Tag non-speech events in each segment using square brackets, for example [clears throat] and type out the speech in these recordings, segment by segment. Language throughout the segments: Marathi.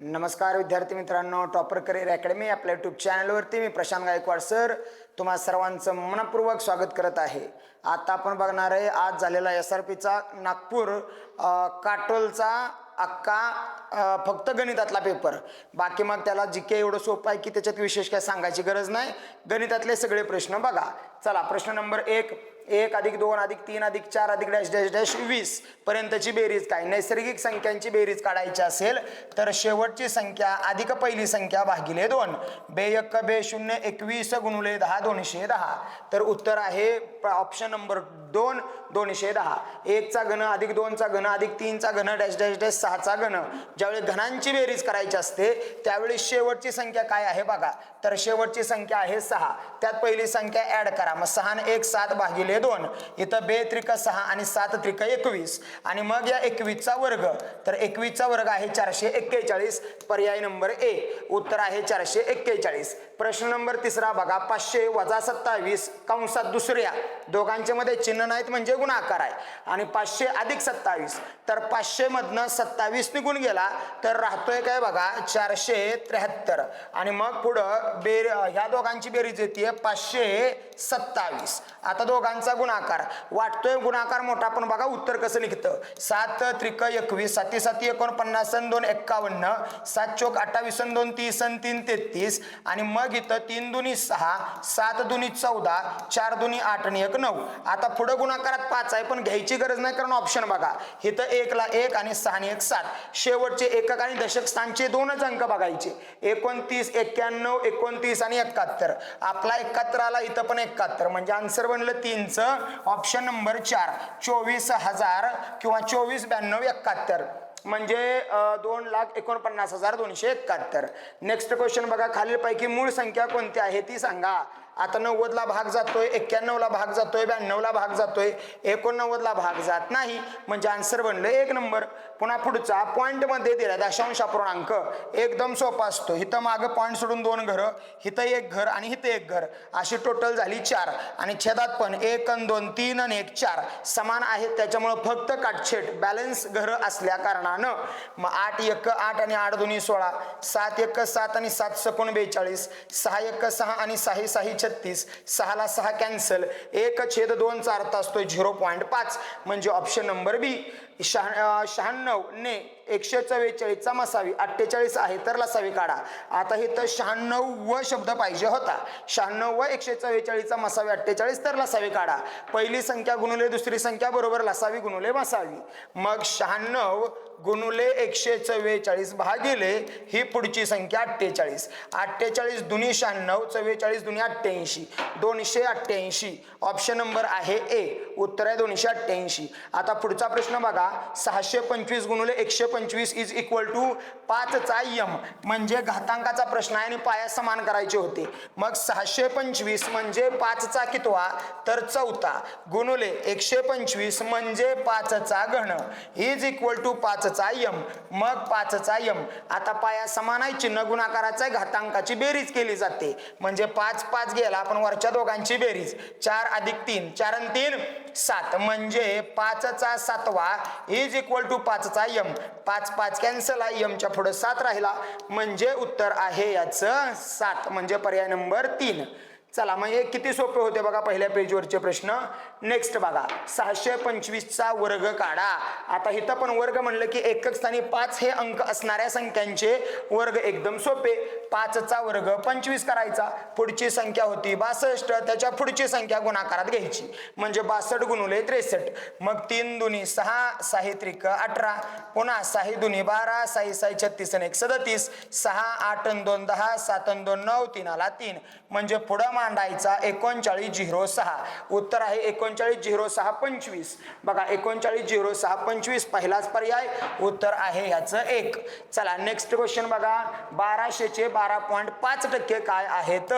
नमस्कार विद्यार्थी मित्रांनो. टॉपर करिअर अकॅडमी आपल्या यूट्यूब चॅनलवरती मी प्रशांत गायकवाड सर. तुम्हा सर्वांचं मनपूर्वक स्वागत करत आहे. आता आपण बघणार आहे आज झालेला एस आर पीचा नागपूर काटोलचा अक्का फक्त गणितातला पेपर बाकी मग त्याला जी के एवढं सोपं आहे की त्याच्यात विशेष काय सांगायची गरज नाही. गणितातले सगळे प्रश्न बघा. चला प्रश्न नंबर एक. एक अधिक दोन अधिक तीन अधिक चार अधिक डॅश डॅश डॅश वीस पर्यंतची बेरीज काय? नैसर्गिक संख्यांची बेरीज काढायची असेल तर शेवटची संख्या अधिक पहिली संख्या भागिले दोन. बे एक बे शून्य एकवीस गुणुले दहा दोनशे दहा. तर उत्तर आहे ऑप्शन नंबर दोन दोनशे दहा. एकचा घन अधिक दोनचा घन अधिक तीनचा घन डॅश डॅश डॅश सहाचा घन. ज्यावेळी घनांची बेरीज करायची असते त्यावेळी शेवटची संख्या काय आहे बघा? तर शेवटची संख्या आहे सहा. त्यात पहिली संख्या ॲड करा. मग सहा आणि एक सात भागिले दोन. इथं बे त्रिक सहा आणि सात त्रिक एकवीस. आणि मग या एकवीसचा वर्ग. तर एकवीसचा वर्ग आहे चारशे एक्केचाळीस. पर्याय नंबर ए. उत्तर आहे चारशे एक्केचाळीस. प्रश्न नंबर तिसरा बघा. पाचशे वजा सत्तावीस. कंसात दुसऱ्या. दोघांच्या मध्ये चिन्ह नाहीत म्हणजे गुणाकार आहे. आणि पाचशे अधिक सत्तावीस. तर पाचशे मधनं सत्तावीस निघून गेला. तर राहतोय काय बघा? चारशे त्र्याहत्तर. आणि मग पुढं बेर ह्या दोघांची बेरीज येते पाचशे सत्तावीस. आता दोघांचा गुणाकार. वाटतोय गुणाकार मोठा पण बघा उत्तर कसं निघतं सात त्रिक एकवीस. साती साती एकोणपन्नास सन दोन एक्कावन्न. सात चोक अठ्ठावीस सन दोन तीस सन तीन तेहतीस. आणि मग इथं तीन दुनी सहा सात दुनी चौदा चार दुनी आठ आणि एक नऊ. आता पुढं गुणाकारात पाच आहे पण घ्यायची गरज नाही कारण ऑप्शन बघा. इथं एकला एक आणि सहा आणि एक सात. शेवटचे एकक आणि दशक स्थानचे दोनच अंक बघायचे. एकोणतीस एक्क्याण्णव एकोणतीस आणि एकाहत्तर. आपला एकाहत्तर आला इथं पण एकाहत्तर. म्हणजे आन्सर बनलं तीनचं. ऑप्शन नंबर चार चोवीस हजार किंवा चोवीस ब्याण्णव एकाहत्तर. म्हणजे दोन लाख एकोणपन्नास हजार दोनशे एकाहत्तर. नेक्स्ट क्वेश्चन बघा खालीलपैकी मूळ संख्या कोणती आहे ती सांगा. आता नव्वदला भाग जातोय एक्क्याण्णवला भाग जातोय ब्याण्णवला भाग जातोय. एकोणनव्वदला भाग जात नाही. म्हणजे आन्सर बनलं एक नंबर. पुन्हा पुढचा पॉईंटमध्ये दिला दशांश अपूर्णांक एकदम सोपा असतो. इथं मागं पॉईंट सोडून दोन घरं इथं एक घर आणि हिथं एक घर. अशी टोटल झाली चार. आणि छेदात पण एक अन दोन तीन आणि एक चार समान आहेत. त्याच्यामुळं फक्त काटछेट बॅलन्स घरं असल्या कारणानं. मग आठ एक आठ आणि आठ दोन्ही सोळा. सात एक सात आणि सात सकोण बेचाळीस. सहा एक सहा आणि सहा सहा छत्तीस. सहाला सहा कॅन्सल एक छेद दोनचा अर्थ असतो झिरो पॉईंट पाच. म्हणजे ऑप्शन नंबर बी शहा शहाण्णव ने एकशे चव्वेचाळीसचा मसावी अठ्ठेचाळीस आहे तर लसावी काढा. आता हे तर शहाण्णव व शब्द पाहिजे होता. शहाण्णव व एकशे चव्वेचाळीसचा मसावी अठ्ठेचाळीस तर लसावी काढा. पहिली संख्या गुणुले दुसरी संख्या बरोबर लसावी गुणुले मसावी. मग शहाण्णव गुणुले एकशे चव्वेचाळीस भागिले ही पुढची संख्या अठ्ठेचाळीस. अठ्ठेचाळीस दुनी शहाण्णव चव्वेचाळीस दुनी अठ्ठ्याऐंशी. दोनशे अठ्ठ्याऐंशी. ऑप्शन नंबर आहे ए उत्तर आहे दोनशे अठ्ठ्याऐंशी. आता पुढचा प्रश्न बघा. सहाशे पंचवीस गुणुले एकशे पंचवीस इज इक्वल टू पाचचा यम म्हणजे घातांकाचा प्रश्न आहे आणि पाया समान करायचे होते. मग सहाशे पंचवीस म्हणजे पाचचा कितवा? तर चौथा. गुणुले एकशे पंचवीस म्हणजे पाचचा घन. इज इक्वल टू पाच पाचचा यम. मग पाचचा यम. आता पाया समान आहे चिन्ह गुणाकाराचा घातांकाची बेरीज केली जाते. म्हणजे पाच पाच गेला आपण वरच्या दोघांची बेरीज. चार अधिक तीन चार आणि तीन सात. म्हणजे पाचचा सातवा इज इक्वल टू पाचचा यम. पाच पाच कॅन्सल आहे यमच्या पुढे सात राहिला. म्हणजे उत्तर आहे याचं सात. म्हणजे पर्याय नंबर तीन. चला मग हे किती सोपे होते बघा पहिल्या पेजवरचे प्रश्न. नेक्स्ट बघा सहाशे पंचवीसचा वर्ग काढा. आता इथं पण वर्ग म्हणलं की एकक स्थानी पाच हे अंक असणाऱ्या संख्यांचे वर्ग एकदम सोपे. पाचचा वर्ग पंचवीस करायचा. पुढची संख्या होती बासष्ट. त्याच्या पुढची संख्या गुणाकारात घ्यायची. म्हणजे बासष्ट गुणुले त्रेसष्ट. मग तीन दुनी सहा साही त्रिक अठरा. पुन्हा साही दुनी बारा साही साही छत्तीस आणि एक सदतीस. सहा आठ दोन दहा सात दोन नऊ तीन आला तीन. म्हणजे पुढं मांडायचा एकोणचाळीस झिरो सहा. उत्तर आहे एकोणचाळीस झिरो सहा पंचवीस. बघा एकोणचाळीस झिरो सहा पंचवीस पहिलाच पर्याय उत्तर आहे ह्याचं एक. चला नेक्स्ट क्वेश्चन बघा. बाराशेचे बारा पॉईंट पाच टक्के काय आहेत?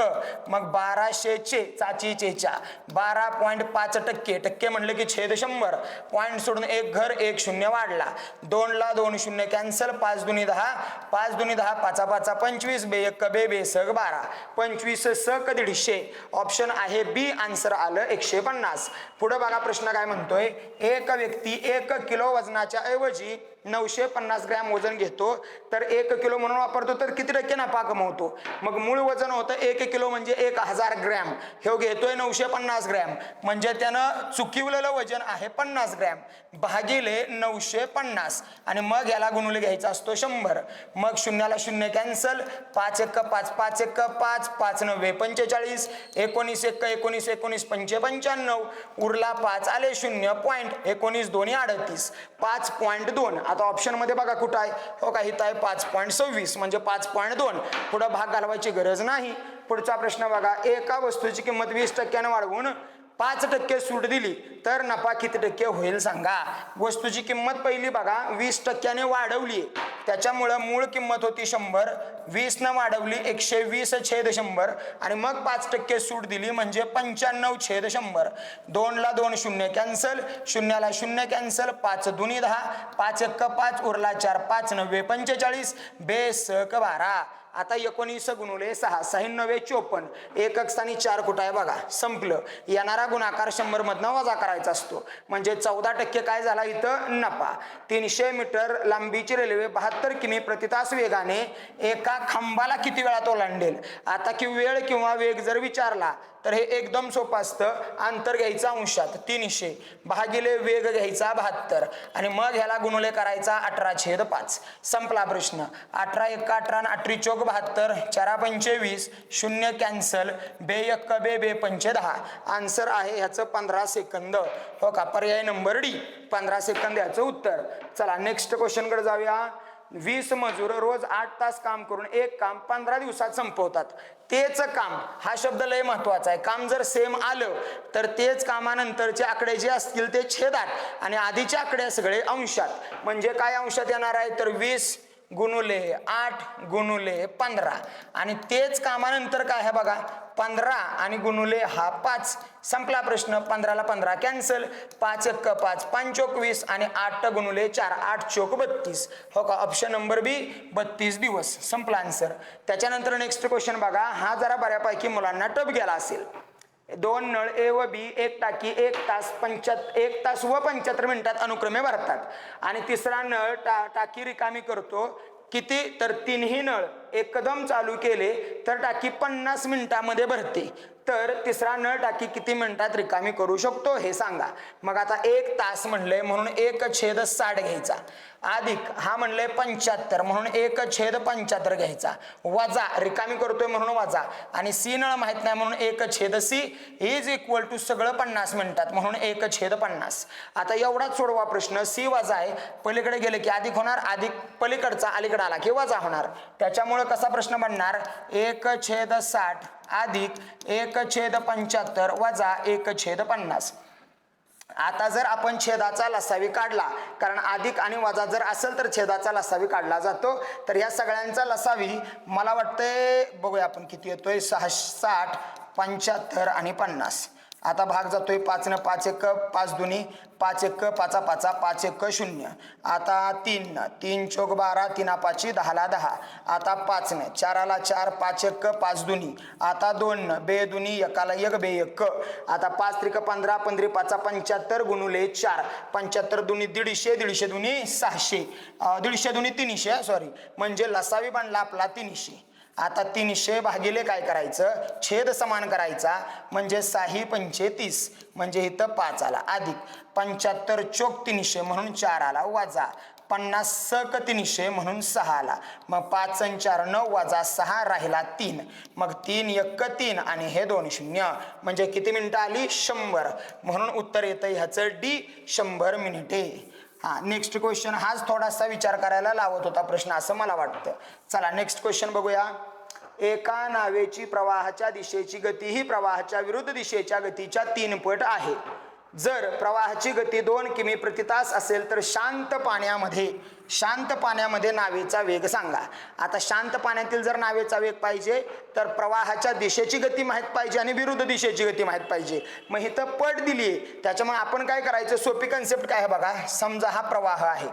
मग बाराशेचे चाचीचेच्या बारा पॉईंट पाच टक्के. टक्के म्हणलं की छेद शंभर. पॉईंट सोडून एक घर एक शून्य वाढला. दोनला दोन शून्य कॅन्सल पाच दुनी दहा. पाच दुनी दहा पाचा पाचा पंचवीस. बे एक बे बे सग बारा. पंचवीस सक दीडशे. ऑप्शन आहे बी आन्सर आलं एकशे पन्नास. पुढं बघा प्रश्न काय म्हणतोय. एक व्यक्ती एक किलो वजनाच्या ऐवजी नऊशे पन्नास ग्रॅम वजन घेतो तर एक किलो म्हणून वापरतो तर किती टक्के नफा कमवतो? मग मूळ वजन होतं एक किलो म्हणजे एक हजार ग्रॅम. हे घेतोय नऊशे पन्नास ग्रॅम. म्हणजे त्यानं चुकिवलेलं वजन आहे पन्नास ग्रॅम. भागिले नऊशे पन्नास. आणि मग याला गुणुले घ्यायचा असतो शंभर. मग शून्याला शून्य कॅन्सल. पाच एक पाच पाच एक पाच पाच नव्वे पंचेचाळीस. एकोणीस एक एकोणीस एकोणीस पंचे पंच्याण्णव उरला पाच आले शून्य पॉईंट एकोणीस दोन्ही अडतीस. पाच पॉईंट दोन. आता ऑप्शनमध्ये बघा कुठं आहे. हो का इथं आहे पाच पॉईंट सव्वीस म्हणजे पाच पॉईंट दोन. पुढं भाग घालवायची गरज नाही. पुढचा प्रश्न बघा एका वस्तूची किंमत वीस टक्क्यानं वाढवून पाच टक्के सूट दिली तर नफा किती टक्के होईल सांगा. वस्तूची किंमत पहिली बघा वीस टक्क्याने वाढवली. त्याच्यामुळं मूळ किंमत होती शंभर वीसनं वाढवली एकशे वीस छेद शंभर आणि मग पाच टक्के सूट दिली म्हणजे पंच्याण्णव छेद शंभर. दोनला दोन शून्य कॅन्सल शून्याला शून्य कॅन्सल पाच दुनी दहा पाच एक्क पाच उरला चार पाच नव्वे पंचेचाळीस बेस क बारा. आता एकोणीस गुणुले सहा सहा चोपन्न एकक स्थानी चार कुठं आहे बघा. संपलं. येणारा गुणाकार शंभर मधनं वजा करायचा असतो. म्हणजे चौदा टक्के काय झाला इथं? नफा. तीनशे मीटर लांबीची रेल्वे बहात्तर किमी प्रति तास वेगाने एका खांबाला किती वेळात ओलांडेल आता की वेळ किंवा वेग जर विचारला तर हे एकदम सोपं असतं. अंतर घ्यायचा अंशात तीनशे. भागिले वेग घ्यायचा बहात्तर. आणि मग ह्याला गुणुले करायचा अठरा छेद पाच. संपला प्रश्न. अठरा एक्का अठरा अठरी चौक बहात्तर चारा पंचेवीस शून्य कॅन्सल बे एक्क बे बे पंचे दहा. आन्सर आहे ह्याचं पंधरा सेकंद. हो का? पर्याय नंबर डी. पंधरा सेकंद ह्याचं उत्तर. चला नेक्स्ट क्वेश्चनकडे जाऊया. वीस मजूर रोज आठ तास काम करून एक काम पंधरा दिवसात संपवतात. तेच काम हा शब्द लय महत्त्वाचा आहे. काम जर सेम आलं तर तेच कामानंतरचे आकडे जे असतील ते छेदात आणि आधीचे आकडे सगळे अंशात. म्हणजे काय अंशात येणार आहे? तर वीस गुणुले आठ गुणुले पंधरा. आणि तेच कामानंतर काय आहे बघा? पंधरा आणि गुणुले हा पाच. संपला प्रश्न. पंधराला पंधरा कॅन्सल. पाच एक्क पाच पंचोक वीस आणि आठ गुणुले चार. आठ चोक बत्तीस. हो का? ऑप्शन नंबर बी बत्तीस दिवस. संपला आन्सर त्याच्यानंतर नेक्स्ट क्वेश्चन बघा. हा जरा बऱ्यापैकी मुलांना टप गेला असेल. दोन नळ ए व बी एक टाकी एक तास पंच्याहत्तर एक तास व पंच्याहत्तर मिनिटात अनुक्रमे भरतात. आणि तिसरा नळ टा टाकी रिकामी करतो. किती? तर तिन्ही नळ एकदम चालू केले तर टाकी पन्नास मिनिटामध्ये भरते. तर तिसरा नळ टाकी किती मिनिटात रिकामी करू शकतो हे सांगा. मग आता एक तास म्हणलंय म्हणून एक छेद साठ घ्यायचा. अधिक हा म्हणलंय पंच्याहत्तर म्हणून एक छेद पंच्याहत्तर घ्यायचा. वजा रिकामी करतोय म्हणून वजा. आणि सी नळ माहीत नाही म्हणून एक छेद सी इज इक्वल टू सगळं पन्नास मिनिटात म्हणून एक छेद पन्नास. आता एवढाच सोडवा प्रश्न सी वजा आहे. पलीकडे गेले की अधिक होणार अधिक पलीकडचा अलीकडे आला की वजा होणार. त्याच्यामुळे कसा प्रश्न बनणार? एक छेद साठ अधिक एक छेद पंच्याहत्तर वजा एक छेद पन्नास. आता जर आपण छेदाचा लसावी काढला कारण अधिक आणि वजा जर असेल तर छेदाचा लसावी काढला जातो. तर या सगळ्यांचा लसावी मला वाटतंय बघूया आपण किती येतोय. सहा साठ पंच्याहत्तर आणि पन्नास. आता भाग जातोय पाच न पाच एक पाच दुनी पाच एक पाचा पाचा पाच एक शून्य. आता तीन तीन चौक बारा तीना पाची दहाला दहा. आता पाच न चाराला चार पाच एक पाच दुनी आता दोन बे दुनी एकाला एक बे एक. आता पाच त्रिक पंधरा पंधरी पाचा पंच्याहत्तर गुणुले चार. पंच्याहत्तर दुनी दीडशे दीडशे दुनी सहाशे. दीडशे दुनी तीनशे सॉरी म्हणजे लसावी बनला आपला तीनशे. आता तीनशे भागिले काय करायचं? छेद समान करायचा. म्हणजे साही पंचे तीस. म्हणजे इथं पाच आला. अधिक. पंच्याहत्तर चोक तीनशे म्हणून चार आला. वजा. पन्नास सक तीनशे म्हणून सहा आला. मग पाच चार नऊ वजा सहा राहिला तीन. मग तीन एक तीन आणि हे दोन शून्य. म्हणजे किती मिनिटं आली? शंभर. म्हणून उत्तर येतं ह्याचं डी शंभर मिनिटे. हा नेक्स्ट क्वेश्चन हाच थोडासा विचार करायला लावत होता प्रश्न असं मला वाटतं. चला नेक्स्ट क्वेश्चन बघूया. एका नावेची प्रवाहाच्या दिशेची गती ही प्रवाहाच्या विरुद्ध दिशेच्या गतीच्या तीन पट आहे. जर प्रवाहाची गती दोन किमी प्रति तास असेल तर शांत पाण्यामध्ये शांत पाण्यामध्ये नावेचा वेग सांगा. आता शांत पाण्यातील जर नावेचा वेग पाहिजे तर प्रवाहाच्या दिशेची गती माहीत पाहिजे आणि विरुद्ध दिशेची गती माहीत पाहिजे. मग इथं पट दिली आहे त्याच्यामुळे आपण काय करायचं? सोपी कन्सेप्ट काय आहे बघा? समजा हा प्रवाह आहे.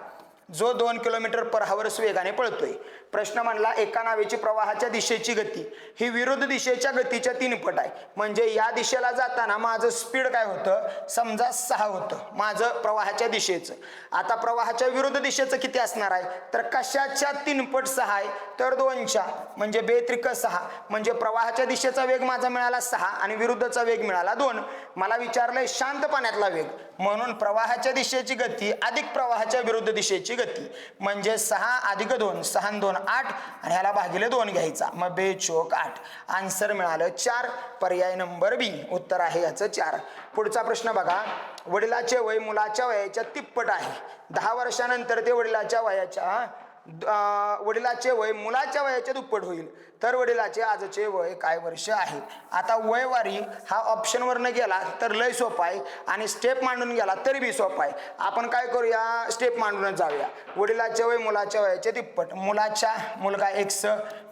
जो दोन किलोमीटर पर हावर्स वेगाने पळतोय. प्रश्न म्हणला एका नावेची प्रवाहाच्या दिशेची गती. ही विरुद्ध दिशेच्या गतीच्या तीन पट आहे. म्हणजे या दिशेला जाताना माझं स्पीड काय होतं? समजा सहा होतं. माझं प्रवाहाच्या दिशेचं. आता प्रवाहाच्या विरुद्ध दिशेचं किती असणार आहे? तर कशाच्या तीन पट सहा आहे? तर दोनच्या. म्हणजे बेत्रिक सहा. म्हणजे प्रवाहाच्या दिशेचा वेग माझा मिळाला सहा आणि विरुद्धचा वेग मिळाला दोन. मला विचारलंय शांत पाण्यातला वेग. म्हणून प्रवाहाच्या दिशेची गती अधिक प्रवाहाच्या विरुद्ध दिशेची गती. म्हणजे सहा अधिक दोन सहा दोन आठ आणि ह्याला भागिले दोन घ्यायचा. मग बे चोक आठ. आन्सर मिळालं चार. पर्याय नंबर बी उत्तर आहे याचं चार. पुढचा प्रश्न बघा. वडिलाचे वय मुलाच्या वयाच्या तिप्पट आहे. दहा वर्षानंतर ते वडिलाच्या वयाच्या वडिलाचे वय मुलाच्या वयाच्या दुप्पट होईल. तर वडिलाचे आजचे वय काय वर्ष आहे? आता वयवारी हा ऑप्शनवरनं गेला तर लय सोपा आहे आणि स्टेप मांडून गेला तरी बी सोपा आहे. आपण काय करूया? स्टेप मांडूनच जाऊया. वडिलाचे वय मुलाच्या वयाचे तिप्पट. मुलाच्या मुलगा एक्स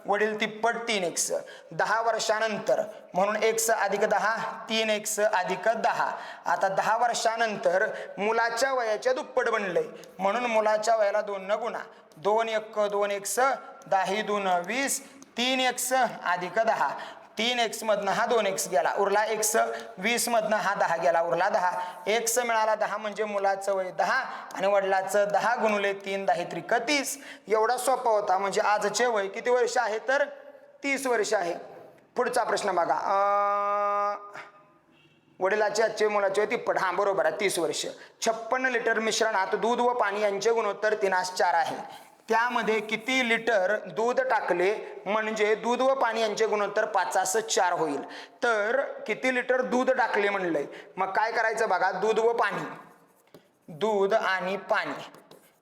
वडील तिप्पट तीन एक्स दहा वर्षानंतर म्हणून एक्स अधिक दहा तीन एक्स अधिक दहा. आता दहा वर्षानंतर मुलाच्या वयाच्या दुप्पट बनलंय. म्हणून मुलाच्या वयाला दोन न गुणा. दोन एक दोन एक्स दहा दोन वीस तीन एक्स अधिक दहा. तीन एक्स मधनं हा दोन एक्स गेला उरला एक्स वीस मधनं हा दहा गेला उरला दहा. एक्स मिळाला दहा म्हणजे मुलाचं वय दहा आणि वडिलाचं दहा गुणुले तीन दहा त्रिक तीस. एवढा सोपा होता म्हणजे आजचे वय किती वर्ष आहे तर? तीस वर्ष आहे. पुढचा प्रश्न बघा. वडिलाचे आजचे मुलाचे वय तिप्पट. हां बरोबर आहे तीस वर्ष. छप्पन्न लिटर मिश्रणात दूध व पाणी यांचे गुणोत्तर तीनास चार आहे. त्यामध्ये किती लिटर दूध टाकले म्हणजे दूध व पाणी यांचे गुणोत्तर पाचास चार होईल. तर किती लिटर दूध टाकले म्हणलंय? मग काय करायचं बघा? दूध व पाणी. दूध आणि पाणी.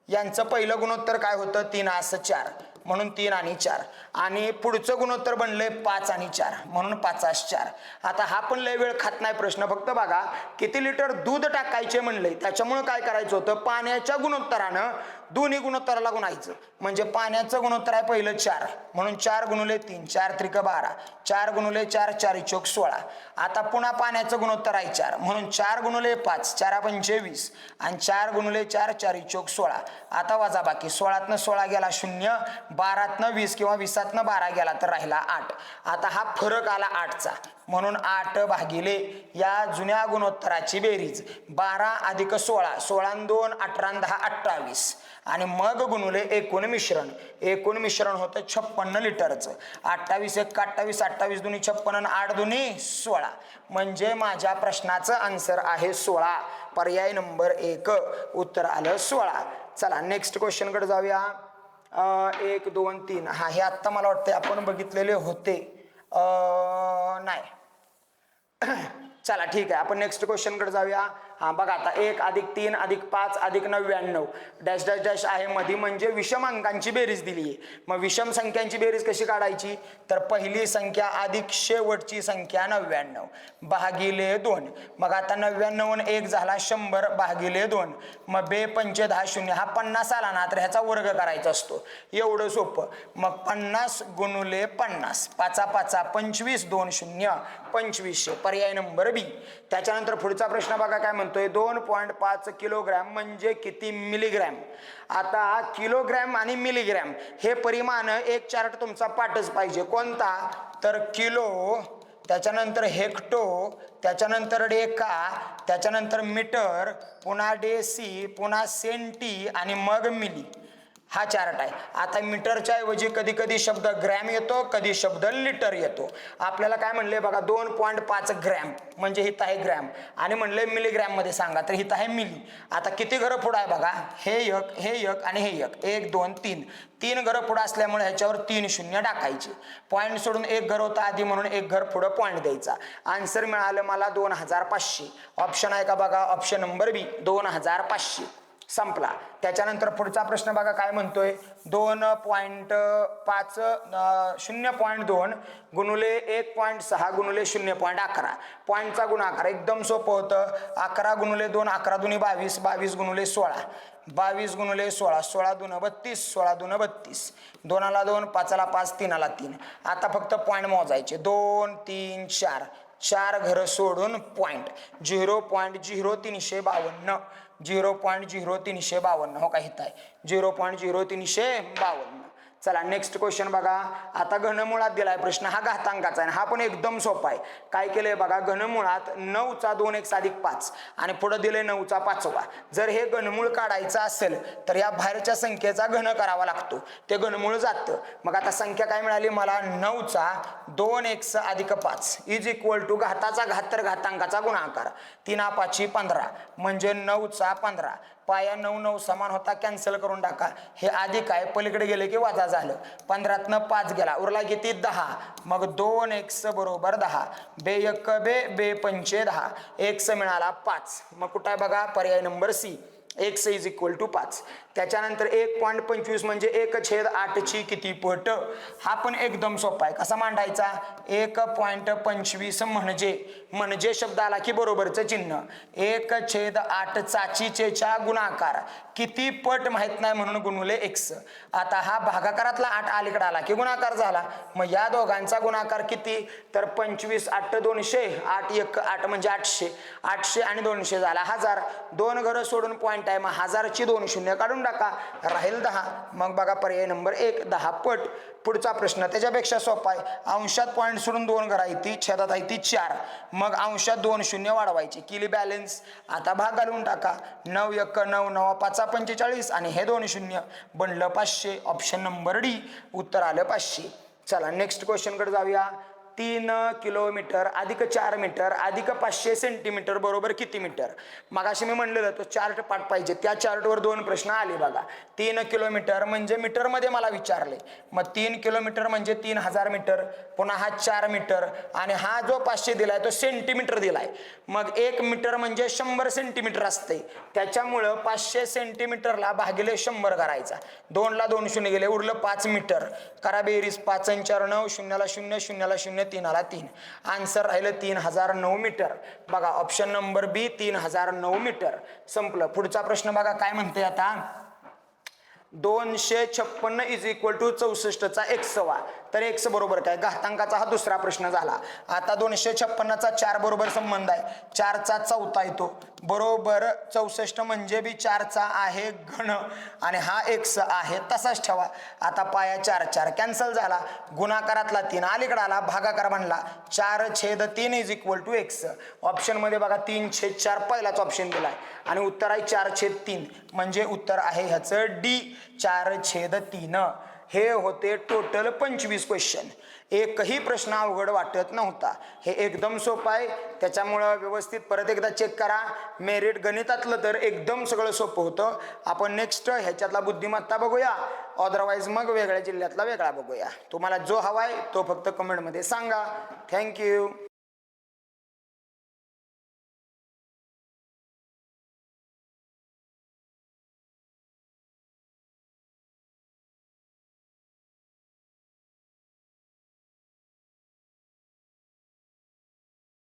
यांचं पहिलं गुणोत्तर काय होतं? तीन आस चार. म्हणून तीन आणि चार. आणि पुढचं गुणोत्तर बनलंय पाच आणि चार. म्हणून पाचास चार. आता हा पण लय वेळ खात नाही प्रश्न. फक्त बघा किती लिटर दूध टाकायचे म्हणलंय? त्याच्यामुळे काय करायचं होतं? पाण्याच्या गुणोत्तरानं दोन्ही गुणोत्तराला गुणायचं. म्हणजे पाण्याचं गुणोत्तर आहे पहिलं चार. म्हणून चार गुणुले तीन चार त्रिक बारा. चार गुणुले चार चार चोक सोळा. आता पुन्हा पाण्याचं गुणोत्तर आहे चार. म्हणून चार गुणुले पाच चारा पंचे वीस. आणि चार गुणुले चार चार चोक सोळा. आता वाजा बाकी. सोळातनं सोळा गेला शून्य बारातनं वीस किंवा वीसातनं बारा गेला तर राहिला आठ. आता हा फरक आला आठचा. म्हणून आठ भागिले या जुन्या गुणोत्तराची बेरीज. बारा अधिक सोळा. सोळा दोन अठरा दहा अठ्ठावीस. आणि मग गुणवले एकूण मिश्रण. एकूण मिश्रण होतं छप्पन्न लिटरचं. अठ्ठावीस एक अठ्ठावीस अठ्ठावीस दोन्ही छप्पन्न आणि आठ दोन्ही सोळा. म्हणजे माझ्या प्रश्नाचं आन्सर आहे सोळा. पर्याय नंबर एक उत्तर आलं सोळा. चला नेक्स्ट क्वेश्चनकडे जाऊया. एक दोन तीन. हा हे आत्ता मला वाटतं आपण बघितलेले होते. नाही. [clears throat] चला ठीक आहे. आपण नेक्स्ट क्वेश्चनकडे जाऊया. हा बघा आता एक अधिक तीन अधिक पाच अधिक नव्याण्णव. डॅश डॅश डॅश आहे मध्ये म्हणजे विषम अंकांची बेरीज दिली आहे मग विषम संख्यांची बेरीज कशी काढायची? तर पहिली संख्या अधिक शेवटची संख्या नव्याण्णव. भागिले दोन. मग आता नव्याण्णव एक झाला शंभर भागिले दोन. मग बे पंचे दहा शून्य. हा पन्नास आला ना तर ह्याचा वर्ग करायचा असतो. एवढं सोपं. मग पन्नास गुणुले पन्नास. पाचा पाचा पंचवीस दोन शून्य पंचवीसशे. पर्याय नंबर बी. त्याच्यानंतर पुढचा प्रश्न बघा काय म्हणतोय दोन पॉईंट पाच किलोग्रॅम म्हणजे किती मिलीग्रॅम? आता किलोग्रॅम आणि मिलीग्रॅम हे परिमाण एक चार्ट तुमचा पाठच पाहिजे. कोणता? तर किलो त्याच्यानंतर हेक्टो त्याच्यानंतर डेका त्याच्यानंतर मीटर पुन्हा डेसी पुन्हा सेंटी आणि मग मिली हा चार्ट आहे. आता मीटरच्या ऐवजी कधी कधी शब्द ग्रॅम येतो कधी शब्द लिटर येतो. आपल्याला काय म्हणले बघा दोन पॉईंट पाच ग्रॅम म्हणजे हित आहे ग्रॅम. आणि म्हणले मिलीग्रॅममध्ये सांगा तर हित आहे मिली. आता किती घरं पुढं आहे बघा हे एक हे एक आणि हे एक. एक दोन तीन. तीन घरं पुढं असल्यामुळे ह्याच्यावर तीन शून्य टाकायचे. पॉईंट सोडून एक घर होता आधी म्हणून एक घर पुढं पॉईंट द्यायचा. आन्सर मिळालं मला दोन हजार पाचशे. ऑप्शन आहे का बघा? ऑप्शन नंबर बी दोन हजार पाचशे. संपला. त्याच्यानंतर पुढचा प्रश्न बघा काय म्हणतोय? दोन पॉईंट पाच शून्य पॉईंट दोन गुणुले एक पॉईंट सहा गुणुले शून्य पॉईंट अकरा. पॉईंटचा गुणाकार एकदम सोपं होतं. अकरा गुणुले दोन अकरा दुनी बावीस बावीस गुणुले सोळा. बावीस गुणुले सोळा सोळा दुन बत्तीस सोळा दुन बत्तीस. दोनाला दोन पाचाला पाच तीनाला तीन. आता फक्त पॉईंट मोजायचे. दोन तीन चार. चार घरं सोडून पॉईंट झिरो पॉईंट झिरो तीनशे बावन्न. झिरो पॉईंट झिरो तीनशे बावन्न हो का हित आहे. झिरो पॉईंट झिरो तीनशे बावन्न. चला नेक्स्ट क्वेश्चन बघा. आता घनमुळात दिलाय प्रश्न हा घातांकाचा आहे हा पण एकदम सोपा आहे. काय केलंय बघा घनमुळात नऊचा दोन एक अधिक पाच आणि पुढे दिले नऊचा पाचवा. जर हे घनमूळ काढायचं असेल तर या बाहेरच्या संख्येचा घन करावा लागतो. ते घनमूळ जातं. मग आता संख्या काय मिळाली मला? नऊचा दोन एक्स अधिक पाच. इज इक्वल टू घाताचा घात तर घातांकाचा गुणाकार. तीन पाचशे पंधरा. म्हणजे नऊचा पंधरा. पाया नऊ नऊ समान होता कॅन्सल करून टाका. हे अधिक आहे पलीकडे गेले की वाजा झालं. पंधरातनं पाच गेला. उरला किती? दहा. मग दोन एक्स बरोबर दहा. बे एक बे बे पंचे दहा. एक्स मिळाला पाच. मग कुठं आहे बघा? पर्याय number C. X is equal to पाच. त्याच्यानंतर एक पॉईंट पंचवीस म्हणजे एक छेद आठची किती पट? हा पण एकदम सोपा आहे. कसा मांडायचा? एक पॉईंट पंचवीस म्हणजे म्हणजे शब्द आला की बरोबरचं चिन्ह. एक छेद आठ चाचीचेच्या गुणाकार. किती पट माहीत नाही म्हणून गुणवले एक्स आता हा भागाकारातला आठ अलीकडे आला की गुणाकार झाला. मग या दोघांचा गुणाकार किती? तर पंचवीस आठ दोनशे आठ एक आठ म्हणजे आठशे. आठशे आणि दोनशे झाला हजार. दोन घरं सोडून पॉईंट आहे. मग हजारची दोन शून्य काढून टाका. राहील दहा. मग बघा पर्याय नंबर एक दहा पट. पुढचा प्रश्न त्याच्यापेक्षा सोपा आहे. अंशात पॉईंट सोडून दोन घरं आहे ती छेदात आहे ती चार. मग अंशात दोन शून्य वाढवायची. किली बॅलेन्स आता भाग घालून टाका. नऊ एक नऊ नऊ पाच पंचेचाळीस आणि हे दोन शून्य बनलं पाचशे. ऑप्शन नंबर डी उत्तर आलं पाचशे. चला नेक्स्ट क्वेश्चनकडे जाऊया. तीन किलोमीटर अधिक चार मीटर अधिक पाचशे सेंटीमीटर बरोबर किती मीटर? मगाशी मी म्हणलेलं तो चार्ट पाठ पाहिजे. त्या चार्टवर दोन प्रश्न आले बघा. तीन किलोमीटर म्हणजे मीटरमध्ये मला विचारले. मग तीन किलोमीटर म्हणजे तीन हजार मीटर पुन्हा हा चार मीटर आणि हा जो पाचशे दिलाय तो सेंटीमीटर दिलाय. मग एक मीटर म्हणजे शंभर सेंटीमीटर असते. त्याच्यामुळं पाचशे सेंटीमीटरला भागिले शंभर करायचा. दोनला दोन शून्य गेले उरलं पाच मीटर. करा बेरीज पाच चार नऊ शून्याला शून्य शून्याला शून्य तीनाला तीन आन्सर राहिलं तीन हजार नऊ मीटर. बघा ऑप्शन नंबर बी तीन हजार नऊ मीटर. संपलं. पुढचा प्रश्न बघा काय म्हणते आता? दोनशे छप्पन्न इज इक्वल टू चौसष्टचा एक सवा. तर एक्स बरोबर काय? घातांकाचा हा दुसरा प्रश्न झाला. आता दोनशे छप्पन्नचा चार बरोबर संबंध आहे. चारचा चौथा येतो बरोबर चौसष्ट म्हणजे बी चारचा आहे घन. आणि हा एक्स आहे तसाच ठेवा. आता पाया चार चार. कॅन्सल झाला. गुणाकारातला तीन. अलीकडे आला भागाकार बनला. चार छेद तीन इज इक्वल टू एक्स ऑप्शनमध्ये बघा तीन छेद चार पहिलाच ऑप्शन दिला आहे आणि उत्तर आहे चार छेद तीन. म्हणजे उत्तर आहे ह्याचं डी चार छेद तीन. हे होते टोटल पंचवीस क्वेश्चन एकही प्रश्न अवघड वाटत नव्हता. हे एकदम सोपं आहे. त्याच्यामुळं व्यवस्थित परत एकदा चेक करा. मेरिट गणितातलं तर एकदम सगळं सोपं होतं. आपण नेक्स्ट ह्याच्यातला बुद्धिमत्ता बघूया. अदरवाईज मग वेगळ्या जिल्ह्यातला वेगळा बघूया. तुम्हाला जो हवा आहे तो फक्त कमेंटमध्ये सांगा. थँक्यू